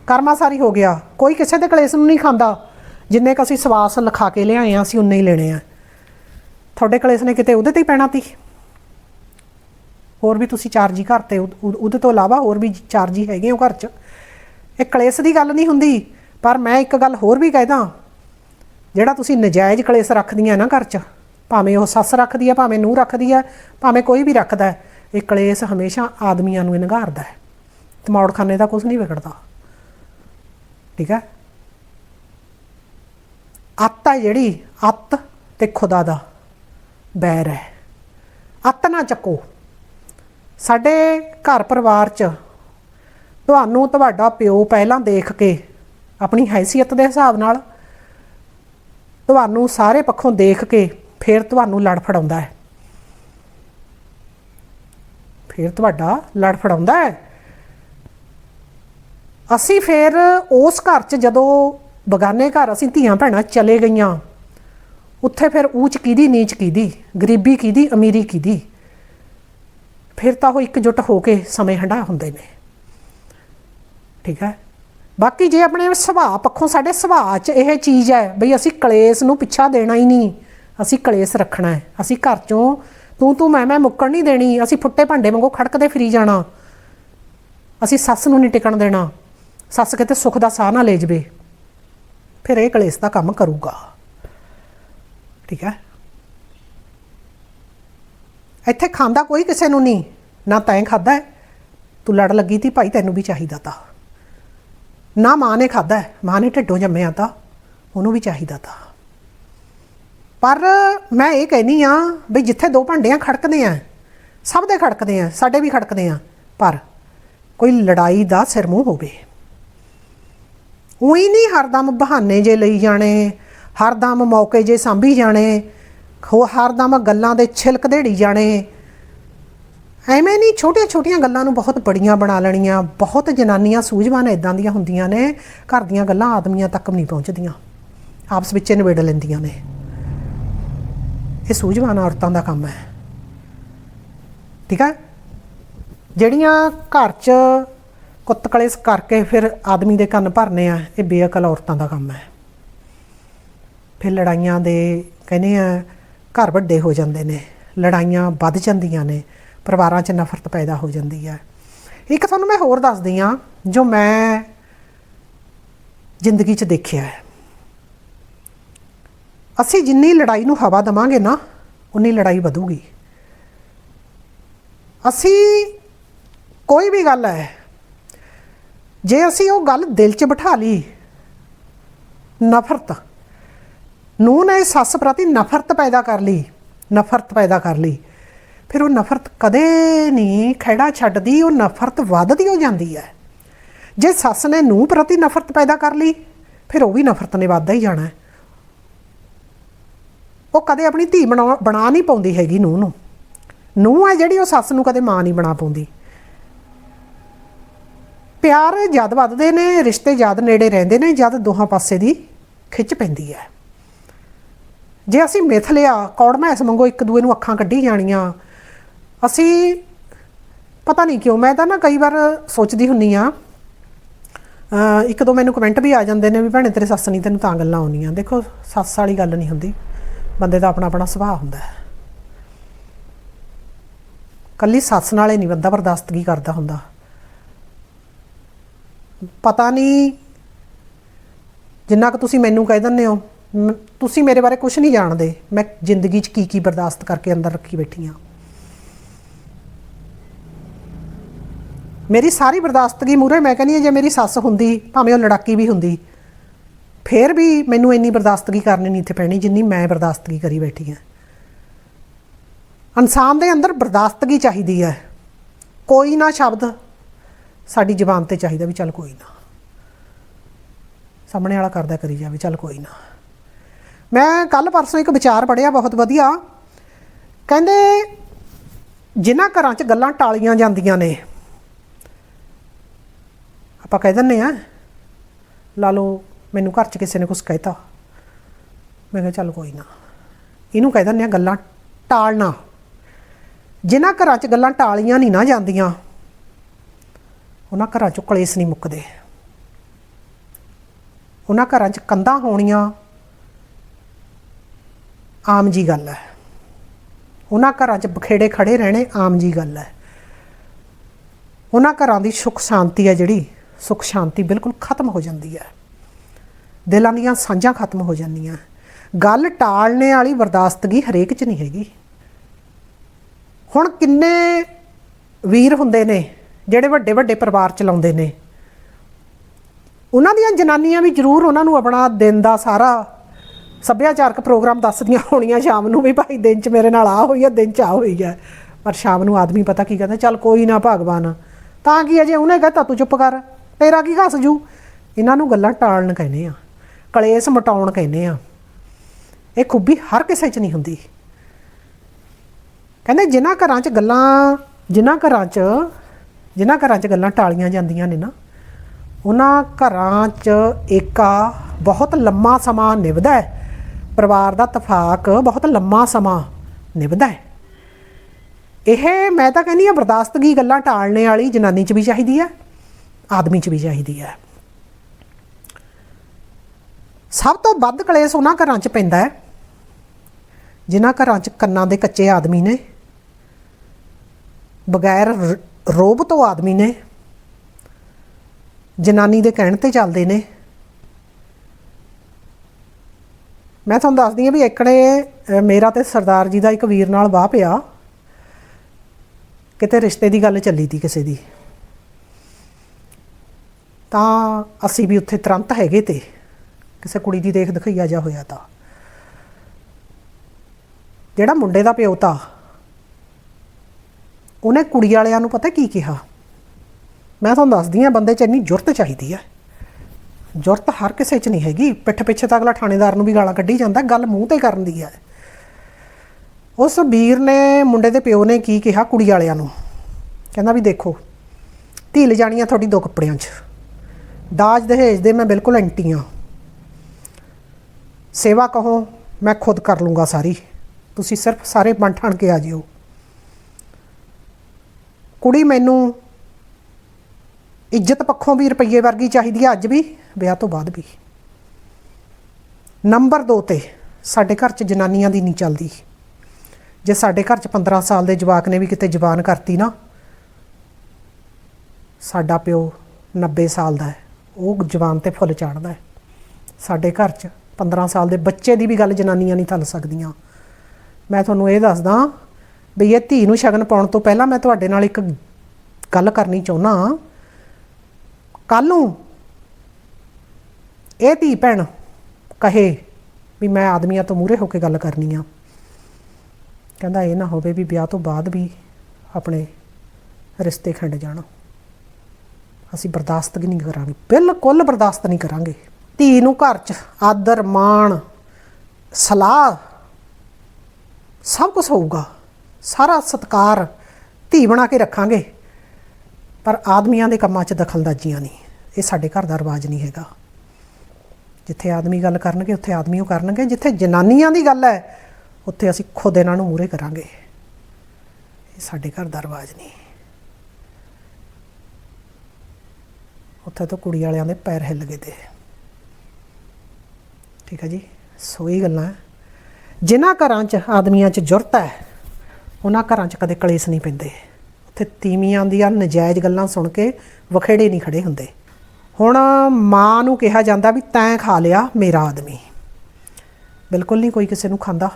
ਕਰਮਾ ਸਾਰੀ ਹੋ ਗਿਆ। ਕੋਈ ਕਿਸੇ ਦੇ ਕਲੇਸ਼ ਨੂੰ ਨਹੀਂ ਖਾਂਦਾ। ਜਿੰਨੇ ਕ ਅਸੀਂ ਸਵਾਸ ਲਿਖਾ ਕੇ ਲਿਆਏ ਆ ਅਸੀਂ ਉਨੇ ਹੀ ਲੈਣੇ ਆ। ਤੁਹਾਡੇ ਕਲੇਸ਼ ਨੇ ਕਿਤੇ ਉਹਦੇ ਤੇ ਹੀ ਪੈਣਾ ਤੀ ਹੋਰ ਵੀ ਤੁਸੀਂ ਚਾਰ ਜੀ ਘਰ ਤੇ ਉਹਦੇ ਤੋਂ ਇਲਾਵਾ ਹੋਰ ਵੀ ਚਾਰ ਜੀ ਹੈਗੇ ਹੋ ਘਰ 'ਚ। ਇਹ ਕਲੇਸ਼ ਦੀ ਗੱਲ ਨਹੀਂ ਹੁੰਦੀ। ਪਰ ਮੈਂ ਇੱਕ ਗੱਲ ਹੋਰ ਵੀ ਕਹਿਦਾ ਜਿਹੜਾ ਤੁਸੀਂ ਨਜਾਇਜ਼ ਕਲੇਸ਼ ਰੱਖਦੀਆਂ ਨਾ ਘਰ 'ਚ, ਭਾਵੇਂ ਉਹ ਸੱਸ ਰੱਖਦੀ ਹੈ ਭਾਵੇਂ ਨੂੰਹ ਰੱਖਦੀ ਹੈ ਭਾਵੇਂ ਕੋਈ ਵੀ ਰੱਖਦਾ ਹੈ, ਇਹ ਕਲੇਸ਼ ਹਮੇਸ਼ਾ ਆਦਮੀਆਂ ਨੂੰ ਨਿਗਾਰਦਾ ਹੈ। ਤਮੌੜਖਾਨੇ ਦਾ ਕੁਝ ਨਹੀਂ ਵਿਗੜਦਾ। ਠੀਕ ਹੈ? ਅੱਤ ਹੈ ਜਿਹੜੀ, ਅੱਤ ਤੇ ਖੁਦਾ ਦਾ ਬੈਰ ਹੈ। ਅੱਤ ਨਾ ਚੱਕੋ। ਸਾਡੇ ਘਰ ਪਰਿਵਾਰ 'ਚ ਤੁਹਾਨੂੰ, ਤੁਹਾਡਾ ਪਿਓ ਪਹਿਲਾਂ ਦੇਖ ਕੇ ਆਪਣੀ ਹੈਸੀਅਤ ਦੇ ਹਿਸਾਬ ਨਾਲ ਤੁਹਾਨੂੰ ਸਾਰੇ ਪੱਖੋਂ ਦੇਖ ਕੇ ਫਿਰ ਤੁਹਾਨੂੰ ਲੜ ਫੜਾਉਂਦਾ ਹੈ। ਫਿਰ ਤੁਹਾਡਾ ਲੜ ਫੜਾਉਂਦਾ ਹੈ। ਅਸੀਂ ਫਿਰ ਉਸ ਘਰ 'ਚ ਜਦੋਂ ਬਗਾਨੇ ਘਰ ਅਸੀਂ ਧੀਆਂ ਭੈਣਾਂ ਚਲੇ ਗਈਆਂ, ਉੱਥੇ ਫਿਰ ਊਚ ਕਿਹਦੀ ਨੀਚ ਕਿਹਦੀ ਗਰੀਬੀ ਕਿਹਦੀ ਅਮੀਰੀ ਕਿਹਦੀ ਫਿਰ ਤਾਂ ਉਹ ਇਕਜੁੱਟ ਹੋ ਕੇ ਸਮੇਂ ਹੰਡਾ ਹੁੰਦੇ ਨੇ। ਠੀਕ ਹੈ? ਬਾਕੀ ਜੇ ਆਪਣੇ ਸੁਭਾਅ, ਪੱਖੋਂ ਸਾਡੇ ਸੁਭਾਅ 'ਚ ਇਹ ਚੀਜ਼ ਹੈ ਬਈ ਅਸੀਂ ਕਲੇਸ਼ ਨੂੰ ਪਿੱਛਾ ਦੇਣਾ ਹੀ ਨਹੀਂ, ਅਸੀਂ ਕਲੇਸ਼ ਰੱਖਣਾ ਹੈ। ਅਸੀਂ ਘਰ 'ਚੋਂ ਤੂੰ ਤੂੰ, ਮੈਂ ਮੈਂ ਮੁੱਕਣ ਨਹੀਂ ਦੇਣੀ, ਅਸੀਂ ਫੁੱਟੇ ਭਾਂਡੇ ਵਾਂਗੂ ਖੜਕਦੇ ਫਿਰੀ ਜਾਣਾ। ਅਸੀਂ ਸੱਸ ਨੂੰ ਨਹੀਂ ਟਿਕਣ ਦੇਣਾ, ਸੱਸ ਕਿਤੇ ਸੁੱਖ ਦਾ ਸਾਹ ਨਾ ਲੈ ਜਵੇ, ਫਿਰ ਇਹ ਕਲੇਸ਼ ਦਾ ਕੰਮ ਕਰੂਗਾ। ਠੀਕ ਹੈ? ਇੱਥੇ ਖਾਂਦਾ ਕੋਈ ਕਿਸੇ ਨੂੰ ਨਹੀਂ, ਨਾ ਤੈਂ ਖਾਦਾ ਤੂੰ ਲੜ ਲੱਗੀ ਤੀ, ਭਾਈ ਤੈਨੂੰ ਵੀ ਚਾਹੀਦਾ ਤਾਂ। ਨਾ ਮਾਂ ਨੇ ਖਾਦਾ ਮਾਂ ਨੇ ਢਿੱਡੋਂ ਜੰਮਿਆ ਤਾਂ, ਉਹਨੂੰ ਵੀ ਚਾਹੀਦਾ ਤਾਂ। ਪਰ ਮੈਂ ਇਹ ਕਹਿਨੀ ਆ ਵੀ ਜਿੱਥੇ ਦੋ ਭਾਂਡਿਆਂ ਖੜਕਦੇ ਆ, ਸਭ ਦੇ ਖੜਕਦੇ ਆ, ਸਾਡੇ ਵੀ ਖੜਕਦੇ ਆ, ਪਰ ਕੋਈ ਲੜਾਈ ਦਾ ਸਿਰ ਮੂੰਹ ਹੋਵੇ। ਉਹੀ ਨਹੀਂ ਹਰਦਮ ਬਹਾਨੇ ਜੇ ਲਈ ਜਾਣੇ ਹਰਦਮ ਮੌਕੇ ਜੇ ਸਾਂਭੀ ਜਾਣੇ ਹੋ ਹਰਦਮ ਗੱਲਾਂ ਦੇ ਛਿਲਕ ਦੇੜੀ ਜਾਣੇ ਐਵੇਂ ਨਹੀਂ ਛੋਟੀਆਂ ਛੋਟੀਆਂ ਗੱਲਾਂ ਨੂੰ ਬਹੁਤ ਬੜੀਆਂ ਬਣਾ ਲੈਣੀਆਂ, ਬਹੁਤ ਜਨਾਨੀਆਂ ਸੂਝਵਾਨ ਇਦਾਂ ਦੀਆਂ ਹੁੰਦੀਆਂ ਨੇ, ਘਰ ਦੀਆਂ ਗੱਲਾਂ ਆਦਮੀਆਂ ਤੱਕ ਨਹੀਂ ਪਹੁੰਚਦੀਆਂ। ਆਪਸ ਵਿੱਚ ਨਿਬੇੜ ਲੈਂਦੀਆਂ ਨੇ। ਇਹ ਸੂਝਵਾਨ ਔਰਤਾਂ ਦਾ ਕੰਮ ਹੈ। ਠੀਕ ਹੈ? ਜਿਹੜੀਆਂ ਘਰ 'ਚ ਕੁੱਤਕਲੇਸ ਕਰਕੇ ਫਿਰ ਆਦਮੀ ਦੇ ਕੰਨ ਭਰਨੇ ਆ, ਇਹ ਬੇਅਕਲ ਔਰਤਾਂ ਦਾ ਕੰਮ ਹੈ। ਫਿਰ ਲੜਾਈਆਂ ਦੇ, ਕਹਿੰਦੇ ਆ, ਘਰ ਵੱਡੇ ਹੋ ਜਾਂਦੇ ਨੇ, ਲੜਾਈਆਂ ਵੱਧ ਜਾਂਦੀਆਂ ਨੇ। ਪਰਿਵਾਰਾਂ 'ਚ ਨਫ਼ਰਤ ਪੈਦਾ ਹੋ ਜਾਂਦੀ ਹੈ। ਇੱਕ ਤੁਹਾਨੂੰ ਮੈਂ ਹੋਰ ਦੱਸਦੀ ਆ ਜੋ ਮੈਂ ਜ਼ਿੰਦਗੀ 'ਚ ਦੇਖਿਆ ਹੈ। ਅਸੀਂ ਜਿੰਨੀ ਲੜਾਈ ਨੂੰ ਹਵਾ ਦਵਾਂਗੇ ਨਾ, ਉਨੀ ਲੜਾਈ ਵਧੂਗੀ। ਅਸੀਂ ਕੋਈ ਵੀ ਗੱਲ ਹੈ, ਜੇ ਅਸੀਂ ਉਹ ਗੱਲ ਦਿਲ 'ਚ ਬਿਠਾ ਲਈ, ਨਫ਼ਰਤ ਨੂੰ ਨੇ ਸੱਸ ਪ੍ਰਤੀ ਨਫ਼ਰਤ ਪੈਦਾ ਕਰ ਲਈ, ਨਫ਼ਰਤ ਪੈਦਾ ਕਰ ਲਈ ਫਿਰ ਉਹ ਨਫ਼ਰਤ ਕਦੇ ਨਹੀਂ ਖੜਾ ਛੱਡਦੀ, ਉਹ ਨਫ਼ਰਤ ਵੱਧਦੀ ਹੋ ਜਾਂਦੀ ਹੈ। ਜੇ ਸੱਸ ਨੇ ਨੂੰ ਪ੍ਰਤੀ ਨਫ਼ਰਤ ਪੈਦਾ ਕਰ ਲਈ, ਫਿਰ ਉਹ ਵੀ ਨਫ਼ਰਤ ਨੇ ਵੱਧਦਾ ਹੀ ਜਾਣਾ ਉਹ ਕਦੇ ਆਪਣੀ ਧੀ ਬਣਾ ਬਣਾ ਨਹੀਂ ਪਾਉਂਦੀ ਹੈਗੀ ਨੂੰ ਨੂੰ। ਨੂੰ ਹੈ ਜਿਹੜੀ ਉਹ ਸੱਸ ਨੂੰ ਕਦੇ ਮਾਂ ਨਹੀਂ ਬਣਾ ਪਾਉਂਦੀ। ਪਿਆਰ ਜਦ ਵੱਧਦੇ ਨੇ, ਰਿਸ਼ਤੇ ਜਦ ਨੇੜੇ ਰਹਿੰਦੇ ਨੇ, ਜਦ ਦੋਹਾਂ ਪਾਸੇ ਦੀ ਖਿੱਚ ਪੈਂਦੀ ਹੈ। ਜੇ ਅਸੀਂ ਮਿਥ ਲਿਆ ਕੌੜ ਮੈਸ ਮੰਗੋ ਇੱਕ ਦੂਏ ਨੂੰ ਅੱਖਾਂ ਕੱਢੀ ਜਾਣੀਆਂ ਅਸੀਂ ਪਤਾ ਨਹੀਂ ਕਿਉਂ, ਮੈਂ ਤਾਂ ਨਾ ਕਈ ਵਾਰ ਸੋਚਦੀ ਹੁੰਨੀ ਆ ਇੱਕ ਦੋ ਮੈਨੂੰ ਕਮੈਂਟ ਵੀ ਆ ਜਾਂਦੇ ਨੇ ਵੀ ਭੈਣੇ ਤੇਰੇ ਸੱਸ ਨਹੀਂ ਤੈਨੂੰ ਤਾਂ ਗੱਲਾਂ ਆਉਂਦੀਆਂ। ਦੇਖੋ, ਸੱਸ ਵਾਲੀ ਗੱਲ ਨਹੀਂ ਹੁੰਦੀ। ਬੰਦੇ ਦਾ ਆਪਣਾ ਆਪਣਾ ਸੁਭਾਅ ਹੁੰਦਾ ਹੈ। ਕੱਲੀ ਸੱਸ ਨਾਲੇ ਨਹੀਂ ਬੰਦਾ ਬਰਦਾਸ਼ਤਗੀ ਕਰਦਾ ਹੁੰਦਾ। ਪਤਾ ਨਹੀਂ ਜਿੰਨਾ ਕਿ ਤੁਸੀਂ ਮੈਨੂੰ ਕਹਿ ਦਿੰਦੇ ਹੋ, ਮ- ਤੁਸੀਂ ਮੇਰੇ ਬਾਰੇ ਕੁਝ ਨਹੀਂ ਜਾਣਦੇ। ਮੈਂ ਜ਼ਿੰਦਗੀ 'ਚ ਕੀ ਕੀ ਬਰਦਾਸ਼ਤ ਕਰਕੇ ਅੰਦਰ ਰੱਖੀ ਬੈਠੀ ਹਾਂ ਮੇਰੀ ਸਾਰੀ ਬਰਦਾਸ਼ਤਗੀ ਮੂਰੇ ਮੈਂ ਕਹਿੰਦੀ ਹਾਂ, ਜੇ ਮੇਰੀ ਸੱਸ ਹੁੰਦੀ, ਭਾਵੇਂ ਉਹ ਲੜਾਕੀ ਵੀ ਹੁੰਦੀ, ਫੇਰ ਵੀ ਮੈਨੂੰ ਇੰਨੀ ਬਰਦਾਸ਼ਤਗੀ ਕਰਨੀ ਨਹੀਂ ਇੱਥੇ ਪੈਣੀ ਜਿੰਨੀ ਮੈਂ ਬਰਦਾਸ਼ਤਗੀ ਕਰੀ ਬੈਠੀ ਹਾਂ। ਇਨਸਾਨ ਦੇ ਅੰਦਰ ਬਰਦਾਸ਼ਤਗੀ ਚਾਹੀਦੀ ਹੈ। ਕੋਈ ਨਾ ਸ਼ਬਦ ਸਾਡੀ ਜ਼ੁਬਾਨ ਤੇ ਚਾਹੀਦਾ ਵੀ ਚੱਲ ਕੋਈ ਨਾ। ਸਾਹਮਣੇ ਵਾਲਾ ਕਰਦਾ ਕਰੀ ਜਾਵੇ ਚੱਲ ਕੋਈ ਨਾ। ਮੈਂ ਕੱਲ ਪਰਸੋਂ ਇੱਕ ਵਿਚਾਰ ਪੜਿਆ ਬਹੁਤ ਵਧੀਆ। ਕਹਿੰਦੇ, ਜਿਨ੍ਹਾਂ ਘਰਾਂ 'ਚ ਗੱਲਾਂ ਟਾਲੀਆਂ ਜਾਂਦੀਆਂ ਨੇ ਆਪਾਂ ਕਹਿ ਦਿੰਨੇ ਆ ਲਾ ਲਓ ਮੈਨੂੰ ਘਰ 'ਚ ਕਿਸੇ ਨੇ ਕੁਝ ਕਹਿਤਾ। ਮੈਂ ਕਿਹਾ ਚੱਲ ਕੋਈ ਨਾ। ਇਹਨੂੰ ਕਹਿ ਦਿੰਦੇ ਆ ਗੱਲਾਂ ਟਾਲਣਾ। ਜਿਨ੍ਹਾਂ ਘਰਾਂ 'ਚ ਗੱਲਾਂ ਟਾਲੀਆਂ ਨਹੀਂ ਨਾ ਜਾਂਦੀਆਂ, ਉਹਨਾਂ ਘਰਾਂ 'ਚੋਂ ਕਲੇਸ਼ ਨਹੀਂ ਮੁੱਕਦੇ। ਉਹਨਾਂ ਘਰਾਂ 'ਚ ਕੰਧਾਂ ਹੋਣੀਆਂ ਆਮ ਜੀ ਗੱਲ ਹੈ। ਉਹਨਾਂ ਘਰਾਂ 'ਚ ਬਖੇੜੇ ਖੜੇ ਰਹਿਣੇ ਆਮ ਜੀ ਗੱਲ ਹੈ। ਉਹਨਾਂ ਘਰਾਂ ਦੀ ਸੁੱਖ ਸ਼ਾਂਤੀ ਹੈ ਜਿਹੜੀ ਸੁੱਖ ਸ਼ਾਂਤੀ ਬਿਲਕੁਲ ਖਤਮ ਹੋ ਜਾਂਦੀ ਹੈ। ਦਿਲਾਂ ਦੀਆਂ ਸਾਂਝਾਂ ਖਤਮ ਹੋ ਜਾਂਦੀਆਂ। ਗੱਲ ਟਾਲਣੇ ਵਾਲੀ ਬਰਦਾਸ਼ਤਗੀ ਹਰੇਕ 'ਚ ਨਹੀਂ ਹੈਗੀ। ਹੁਣ ਕਿੰਨੇ ਵੀਰ ਹੁੰਦੇ ਨੇ, ਜਿਹੜੇ ਵੱਡੇ ਵੱਡੇ ਪਰਿਵਾਰ ਚਲਾਉਂਦੇ ਨੇ। ਉਹਨਾਂ ਦੀਆਂ ਜਨਾਨੀਆਂ ਵੀ ਜ਼ਰੂਰ ਉਹਨਾਂ ਨੂੰ ਆਪਣਾ ਦਿਨ ਦਾ ਸਾਰਾ ਸੱਭਿਆਚਾਰਕ ਪ੍ਰੋਗਰਾਮ ਦੱਸਦੀਆਂ ਹੋਣੀਆਂ, ਸ਼ਾਮ ਨੂੰ ਵੀ ਭਾਈ ਦਿਨ 'ਚ ਮੇਰੇ ਨਾਲ ਆ ਹੋਈ ਹੈ ਦਿਨ 'ਚ ਆ ਹੋਈ ਹੈ ਪਰ ਸ਼ਾਮ ਨੂੰ ਆਦਮੀ ਪਤਾ ਕੀ ਕਹਿੰਦਾ, ਚੱਲ ਕੋਈ ਨਾ ਭਗਵਾਨ, ਤਾਂ ਕੀ ਅਜੇ ਉਹਨੇ ਕਹਤਾ, ਤੂੰ ਚੁੱਪ ਕਰ। ਤੇਰਾ ਕੀ ਘਸ ਜੂ? ਇਹਨਾਂ ਨੂੰ ਗੱਲਾਂ ਟਾਲਣ ਕਹਿੰਦੇ ਆ, ਕਲੇਸ਼ ਮਟਾਉਣ ਕਹਿੰਦੇ ਆ। ਇਹ ਖੂਬੀ ਹਰ ਕਿਸੇ 'ਚ ਨਹੀਂ ਹੁੰਦੀ। ਕਹਿੰਦੇ ਜਿਨ੍ਹਾਂ ਘਰਾਂ 'ਚ ਗੱਲਾਂ, ਜਿਨ੍ਹਾਂ ਘਰਾਂ 'ਚ, ਜਿਨ੍ਹਾਂ ਘਰਾਂ 'ਚ ਗੱਲਾਂ ਟਾਲੀਆਂ ਜਾਂਦੀਆਂ ਨੇ ਨਾ, ਉਹਨਾਂ ਘਰਾਂ 'ਚ ਏਕਾ ਬਹੁਤ ਲੰਮਾ ਸਮਾਂ ਨਿਭਦਾ ਹੈ। ਪਰਿਵਾਰ ਦਾ ਤਫਾਕ ਬਹੁਤ ਲੰਮਾ ਸਮਾਂ ਨਿਭਦਾ ਹੈ। ਇਹ ਮੈਂ ਤਾਂ ਕਹਿੰਦੀ ਆ ਬਰਦਾਸ਼ਤਗੀ ਗੱਲਾਂ ਟਾਲਣੇ ਵਾਲੀ ਜਨਾਨੀ 'ਚ ਵੀ ਚਾਹੀਦੀ ਹੈ। ਆਦਮੀ 'ਚ ਵੀ ਚਾਹੀਦੀ ਹੈ। ਸਭ ਤੋਂ ਵੱਧ ਕਲੇਸ਼ ਉਹਨਾਂ ਘਰਾਂ 'ਚ ਪੈਂਦਾ ਹੈ, ਜਿਨ੍ਹਾਂ ਘਰਾਂ 'ਚ ਕੰਨਾਂ ਦੇ ਕੱਚੇ ਆਦਮੀ ਨੇ, ਬਗੈਰ ਰ- ਰੋਬ ਤੋਂ ਆਦਮੀ ਨੇ, ਜਨਾਨੀ ਦੇ ਕਹਿਣ ਤੇ ਚੱਲਦੇ ਨੇ। ਮੈਂ ਤੁਹਾਨੂੰ ਦੱਸਦੀ ਹਾਂ ਵੀ ਇਕੜੇ ਮੇਰਾ ਤੇ ਸਰਦਾਰ ਜੀ ਦਾ ਇੱਕ ਵੀਰ ਨਾਲ ਵਾਹ ਪਿਆ। ਕਿਤੇ ਰਿਸ਼ਤੇ ਦੀ ਗੱਲ ਚੱਲੀ ਤੀ ਕਿਸੇ ਦੀ। ਤਾਂ ਅਸੀਂ ਵੀ ਉੱਥੇ ਤੁਰੰਤ ਹੈਗੇ ਤੇ ਕਿਸੇ ਕੁੜੀ ਦੀ ਦੇਖ ਦਿਖਈਆ ਜਾ ਹੋਇਆ ਤਾਂ। ਜਿਹੜਾ ਮੁੰਡੇ ਦਾ ਪਿਓ ਤਾਂ, ਉਹਨੇ ਕੁੜੀ ਵਾਲਿਆਂ ਨੂੰ ਪਤਾ ਕੀ ਕਿਹਾ? ਮੈਂ ਤੁਹਾਨੂੰ ਦੱਸਦੀ ਆ ਬੰਦੇ 'ਚ ਇੰਨੀ ਜੁਰਤ ਚਾਹੀਦੀ ਹੈ। ਜੁਰਤ ਹਰ ਕਿਸੇ 'ਚ ਨਹੀਂ ਹੈਗੀ ਪਿੱਠ ਪਿੱਛੇ ਤਾਂ ਅਗਲਾ ਥਾਣੇਦਾਰ ਨੂੰ ਵੀ ਗਾਲਾਂ ਕੱਢੀ ਜਾਂਦਾ, ਗੱਲ ਮੂੰਹ ਤੇ ਕਰਨ ਦੀ ਹੈ। ਉਸ ਵੀਰ ਨੇ, ਮੁੰਡੇ ਦੇ ਪਿਓ ਨੇ ਕੀ ਕਿਹਾ ਕੁੜੀ ਵਾਲਿਆਂ ਨੂੰ? ਕਹਿੰਦਾ ਵੀ ਦੇਖੋ, ਧੀ ਲਿਜਾਣੀ ਆ ਤੁਹਾਡੀ ਦੋ ਕੱਪੜਿਆਂ 'ਚ। ਦਾਜ ਦਹੇਜ ਦੇ ਮੈਂ ਬਿਲਕੁਲ ਐਂਟੀ ਆ ਸੇਵਾ ਕਹੋ, ਮੈਂ ਖੁਦ ਕਰ ਲੂੰਗਾ ਸਾਰੀ। ਤੁਸੀਂ ਸਿਰਫ ਸਾਰੇ ਬਣ ਠਣ ਕੇ ਆ ਜਿਓ। ਕੁੜੀ ਮੈਨੂੰ ਇੱਜ਼ਤ ਪੱਖੋਂ ਵੀ ਰੁਪਈਏ ਵਰਗੀ ਚਾਹੀਦੀ ਹੈ ਅੱਜ ਵੀ, ਵਿਆਹ ਤੋਂ ਬਾਅਦ ਵੀ। ਨੰਬਰ 2 ਤੇ, ਸਾਡੇ ਘਰ 'ਚ ਜਨਾਨੀਆਂ ਦੀ ਨਹੀਂ ਚੱਲਦੀ। ਜੇ ਸਾਡੇ ਘਰ 'ਚ 15 ਸਾਲ ਦੇ ਜਵਾਕ ਨੇ ਵੀ ਕਿਤੇ ਜ਼ਬਾਨ ਕਰਤੀ ਨਾ, ਸਾਡਾ ਪਿਓ 90 ਸਾਲ ਦਾ ਹੈ। ਉਹ ਜਵਾਨ ਤੇ ਫੁੱਲ ਚਾੜਦਾ ਹੈ। ਸਾਡੇ ਘਰ 'ਚ 15 ਸਾਲ ਦੇ ਬੱਚੇ ਦੀ ਵੀ ਗੱਲ ਜਨਾਨੀਆਂ ਨਹੀਂ ਥੱਲ ਸਕਦੀਆਂ। ਮੈਂ ਤੁਹਾਨੂੰ ਇਹ ਦੱਸਦਾ ਵੀ ਇਹ ਧੀ ਨੂੰ ਸ਼ਗਨ ਪਾਉਣ ਤੋਂ ਪਹਿਲਾਂ ਮੈਂ ਤੁਹਾਡੇ ਨਾਲ ਇੱਕ ਗੱਲ ਕਰਨੀ ਚਾਹੁੰਦਾ ਕੱਲ ਨੂੰ ਇਹ ਧੀ ਭੈਣ ਕਹੇ ਵੀ ਮੈਂ ਆਦਮੀਆਂ ਤੋਂ ਮੂਰੇ ਹੋ ਕੇ ਗੱਲ ਕਰਨੀ ਆ। ਕਹਿੰਦਾ ਇਹ ਨਾ ਹੋਵੇ ਵੀ ਵਿਆਹ ਤੋਂ ਬਾਅਦ ਵੀ ਆਪਣੇ ਰਿਸ਼ਤੇ ਖੰਡ ਜਾਣ। ਅਸੀਂ ਬਰਦਾਸ਼ਤ ਨਹੀਂ ਕਰਾਂਗੇ, ਬਿਲਕੁਲ ਬਰਦਾਸ਼ਤ ਨਹੀਂ ਕਰਾਂਗੇ। ਧੀ ਨੂੰ ਘਰ 'ਚ ਆਦਰ, ਮਾਣ, ਸਲਾਹ, ਸਭ ਕੁਝ ਹੋਊਗਾ। ਸਾਰਾ ਸਤਕਾਰ ਧੀ ਬਣਾ ਕੇ ਰੱਖਾਂਗੇ। ਪਰ ਆਦਮੀਆਂ ਦੇ ਕੰਮਾਂ 'ਚ ਦਖਲਅੰਦਾਜ਼ੀਆਂ ਨਹੀਂ। ਇਹ ਸਾਡੇ ਘਰ ਦਾ ਰਿਵਾਜ ਨਹੀਂ ਹੈਗਾ। ਜਿੱਥੇ ਆਦਮੀ ਗੱਲ ਕਰਨਗੇ, ਉੱਥੇ ਆਦਮੀ ਉਹ ਕਰਨਗੇ। ਜਿੱਥੇ ਜਨਾਨੀਆਂ ਦੀ ਗੱਲ ਹੈ, ਉੱਥੇ ਅਸੀਂ ਖੁਦ ਇਹਨਾਂ ਨੂੰ ਮੂਰੇ ਕਰਾਂਗੇ। ਇਹ ਸਾਡੇ ਘਰ ਦਾ ਰਿਵਾਜ ਨਹੀਂ। ਉੱਥੇ ਤੋਂ ਕੁੜੀ ਵਾਲਿਆਂ ਦੇ ਪੈਰ ਹਿੱਲ ਗਏ ਤੇ। ਠੀਕ ਹੈ ਜੀ? ਸੋ ਇਹ ਗੱਲਾਂ। ਹੈ। ਜਿਨ੍ਹਾਂ ਘਰਾਂ 'ਚ ਆਦਮੀਆਂ 'ਚ ਜੁਰਤ ਹੈ, ਉਹਨਾਂ ਘਰਾਂ 'ਚ ਕਦੇ ਕਲੇਸ਼ ਨਹੀਂ ਪੈਂਦੇ। ਉੱਥੇ ਤੀਵੀਆਂ ਦੀਆਂ ਨਜਾਇਜ਼ ਗੱਲਾਂ ਸੁਣ ਕੇ ਵਖੇੜੇ ਨਹੀਂ ਖੜੇ ਹੁੰਦੇ। ਹੁਣ ਮਾਂ ਨੂੰ ਕਿਹਾ ਜਾਂਦਾ ਵੀ ਤੈਂ ਖਾ ਲਿਆ ਮੇਰਾ ਆਦਮੀ। ਬਿਲਕੁਲ ਨਹੀਂ ਕੋਈ ਕਿਸੇ ਨੂੰ ਖਾਂਦਾ।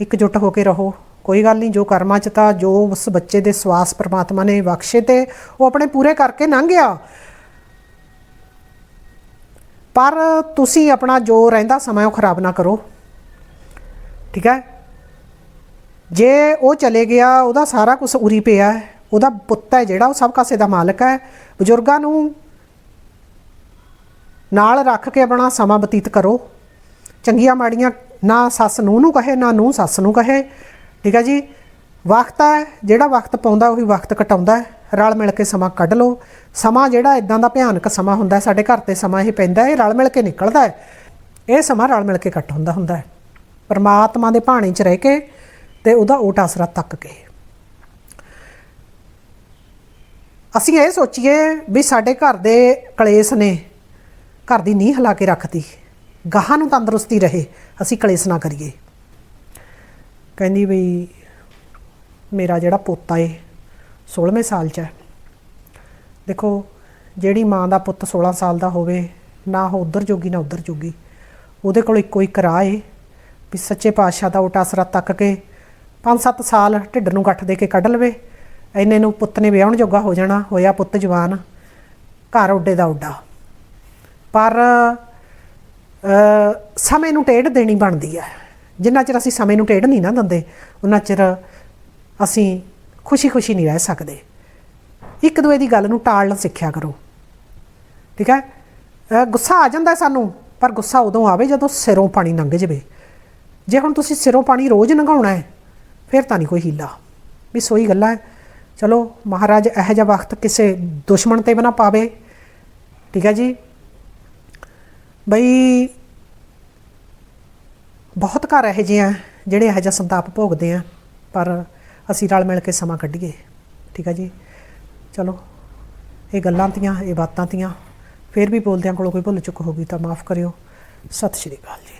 ਇਕਜੁੱਟ ਹੋ ਕੇ ਰਹੋ। ਕੋਈ ਗੱਲ ਨਹੀਂ, ਜੋ ਕਰਮਾਂ 'ਚ ਤਾਂ ਜੋ ਉਸ ਬੱਚੇ ਦੇ ਸਵਾਸ ਪ੍ਰਮਾਤਮਾ ਨੇ ਬਖਸ਼ੇ ਤੇ ਉਹ ਆਪਣੇ ਪੂਰੇ ਕਰਕੇ ਲੰਘ ਗਿਆ। ਪਰ ਤੁਸੀਂ ਆਪਣਾ ਜੋ ਰਹਿੰਦਾ ਸਮਾਂ ਉਹ ਖਰਾਬ ਨਾ ਕਰੋ। ਠੀਕ ਹੈ? ਜੇ ਉਹ ਚਲੇ ਗਿਆ, ਉਹਦਾ ਸਾਰਾ ਕੁਝ ਉਰੀ ਪਿਆ ਹੈ, ਉਹਦਾ ਪੁੱਤ ਹੈ ਜਿਹੜਾ, ਉਹ ਸਭ ਕਾਸੇ ਦਾ ਮਾਲਕ ਹੈ। ਬਜ਼ੁਰਗਾਂ ਨੂੰ ਨਾਲ ਰੱਖ ਕੇ ਆਪਣਾ ਸਮਾਂ ਬਤੀਤ ਕਰੋ। ਚੰਗੀਆਂ ਮਾੜੀਆਂ, ਨਾ ਸੱਸ ਨੂੰ ਨੂੰ ਕਹੇ, ਨਾ ਨੂੰ ਸੱਸ ਨੂੰ ਕਹੇ। ਠੀਕ ਹੈ ਜੀ? ਵਕਤ ਹੈ, ਜਿਹੜਾ ਵਕਤ ਪਾਉਂਦਾ ਉਹੀ ਵਕਤ ਕਟਾਉਂਦਾ ਹੈ। ਰਲ ਮਿਲ ਕੇ ਸਮਾਂ ਕੱਢ ਲਓ। ਸਮਾਂ ਜਿਹੜਾ ਇਦਾਂ ਦਾ ਭਿਆਨਕ ਸਮਾਂ ਹੁੰਦਾ ਸਾਡੇ ਘਰ ਤੇ ਸਮਾਂ ਇਹ ਪੈਂਦਾ ਇਹ ਰਲ ਮਿਲ ਕੇ ਨਿਕਲਦਾ ਹੈ। ਇਹ ਸਮਾਂ ਰਲ ਮਿਲ ਕੇ ਕੱਟ ਹੁੰਦਾ ਹੁੰਦਾ ਹੈ। ਪਰਮਾਤਮਾ ਦੇ ਭਾਣੇ 'ਚ ਰਹਿ ਕੇ ਤੇ ਉਹਦਾ ਓਟ ਆਸਰਾ ਤੱਕ ਕੇ। ਅਸੀਂ ਇਹ ਸੋਚੀਏ ਵੀ ਸਾਡੇ ਘਰ ਦੇ ਕਲੇਸ਼ ਨੇ ਘਰ ਦੀ ਨੀਂਹ ਹਿਲਾ ਕੇ ਰੱਖਤੀ। ਗਾਹਾਂ ਨੂੰ ਤੰਦਰੁਸਤੀ ਰਹੇ, ਅਸੀਂ ਕਲੇਸ਼ ਨਾ ਕਰੀਏ। ਕਹਿੰਦੀ ਵੀ ਮੇਰਾ ਜਿਹੜਾ ਪੋਤਾ ਏ 16ਵੇਂ ਸਾਲ 'ਚ ਹੈ। ਦੇਖੋ, ਜਿਹੜੀ ਮਾਂ ਦਾ ਪੁੱਤ 16 ਸਾਲ ਦਾ ਹੋਵੇ, ਨਾ ਉਹ ਉਧਰ ਜੋਗੀ, ਨਾ ਉਧਰ ਜੋਗੀ। ਉਹਦੇ ਕੋਲ ਇੱਕੋ ਇੱਕ ਰਾਹ ਏ, ਵੀ ਸੱਚੇ ਪਾਤਸ਼ਾਹ ਦਾ ਓਟ ਆਸਰਾ ਤੱਕ ਕੇ 5-7 ਸਾਲ ਢਿੱਡ ਨੂੰ ਗੱਠ ਦੇ ਕੇ ਕੱਢ ਲਵੇ। ਐਨੇ ਨੂੰ ਪੁੱਤ ਨੇ ਵਿਆਹਣ ਜੋਗਾ ਹੋ ਜਾਣਾ, ਹੋਇਆ ਪੁੱਤ ਜਵਾਨ, ਘਰ ਉੱਡੇ ਦਾ ਉੱਡਾ। ਪਰ ਸਮੇਂ ਨੂੰ ਟੇਢ ਦੇਣੀ ਬਣਦੀ ਹੈ। ਜਿੰਨਾ ਚਿਰ ਅਸੀਂ ਸਮੇਂ ਨੂੰ ਟੇਢ ਨਹੀਂ ਨਾ ਦਿੰਦੇ ਉਹਨਾਂ ਚਿਰ ਅਸੀਂ ਖੁਸ਼ੀ-ਖੁਸ਼ੀ ਨਹੀਂ ਰਹਿ ਸਕਦੇ। ਇੱਕ ਦੂਏ ਦੀ ਗੱਲ ਨੂੰ ਟਾਲਣਾ ਸਿੱਖਿਆ ਕਰੋ। ਠੀਕ ਹੈ? ਗੁੱਸਾ ਆ ਜਾਂਦਾ ਸਾਨੂੰ, ਪਰ ਗੁੱਸਾ ਉਦੋਂ ਆਵੇ ਜਦੋਂ ਸਿਰੋਂ ਪਾਣੀ ਲੰਘ ਜਾਵੇ। ਜੇ ਹੁਣ ਤੁਸੀਂ ਸਿਰੋਂ ਪਾਣੀ ਰੋਜ਼ ਲੰਘਾਉਣਾ ਹੈ, ਫਿਰ ਤਾਂ ਨਹੀਂ ਕੋਈ ਹੀਲਾ। ਵੀ ਸੋਈ ਗੱਲਾਂ ਹੈ। ਚਲੋ, ਮਹਾਰਾਜ ਇਹੋ ਜਿਹਾ ਵਕਤ ਕਿਸੇ ਦੁਸ਼ਮਣ ਤੇ ਵੀ ਨਾ ਪਾਵੇ। ਠੀਕ ਹੈ ਜੀ? ਬਈ, ਬਹੁਤ ਘਰ ਇਹੋ ਜਿਹੇ ਆ ਜਿਹੜੇ ਇਹੋ ਜਿਹਾ ਸੰਤਾਪ ਭੋਗਦੇ ਆ, ਪਰ ਅਸੀਂ ਰਲ ਮਿਲ ਕੇ ਸਮਾਂ ਕੱਢੀਏ। ਠੀਕ ਆ ਜੀ? ਚਲੋ, ਇਹ ਗੱਲਾਂ ਤੀਆਂ, ਇਹ ਬਾਤਾਂ ਤੀਆਂ, ਫਿਰ ਵੀ ਬੋਲਦਿਆਂ ਕੋਲੋਂ ਕੋਈ ਭੁੱਲ ਚੁੱਕ ਹੋ ਗਈ ਤਾਂ ਮਾਫ ਕਰਿਓ। ਸਤਿ ਸ਼੍ਰੀ ਅਕਾਲ ਜੀ।